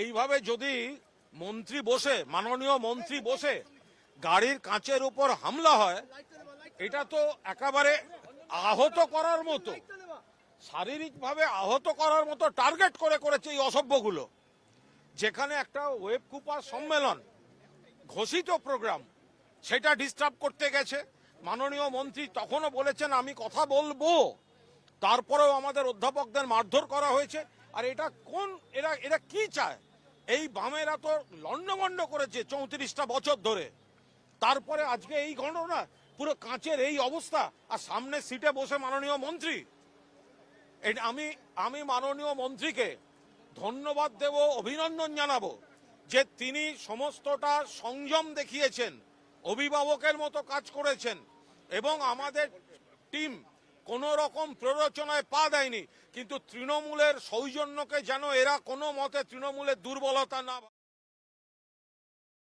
এইভাবে যদি মন্ত্রী বসে, মাননীয় মন্ত্রী বসে গাড়ির কাঁচের উপর হামলা হয়, এটা তো একেবারে আহত করার মতো, শারীরিকভাবে আহত করার মতো টার্গেট করে করেছে এই অসভ্যগুলো। যেখানে একটা ওয়েব কুপার সম্মেলন ঘোষিত প্রোগ্রাম, সেটা ডিস্টার্ব করতে গেছে। মাননীয় মন্ত্রী তখনও বলেছেন, আমি কথা বলব। তারপরেও আমাদের অধ্যাপকদের মারধর করা হয়েছে। আর এটা কোন, এরা এরা কি চায়? এই বামেরা তো লন্ডভন্ড করেছে চৌত্রিশটা বছর ধরে। তারপরে আজকে এই ঘটনা, পুরো কাঁচের এই অবস্থা, আর সামনে সিটে বসে মাননীয় মন্ত্রী। এটা আমি আমি মাননীয় মন্ত্রীকে ধন্যবাদ দেব, অভিনন্দন জানাব যে তিনি সমস্তটা সংযম দেখিয়েছেন, অভিভাবকের মতো কাজ করেছেন, এবং আমাদের টিম কোন রকম প্ররোচনায় পা দেয়নি, কিন্তু তৃণমূলের সৌজন্যকে যেন এরা কোনো মতে তৃণমূলের দুর্বলতা না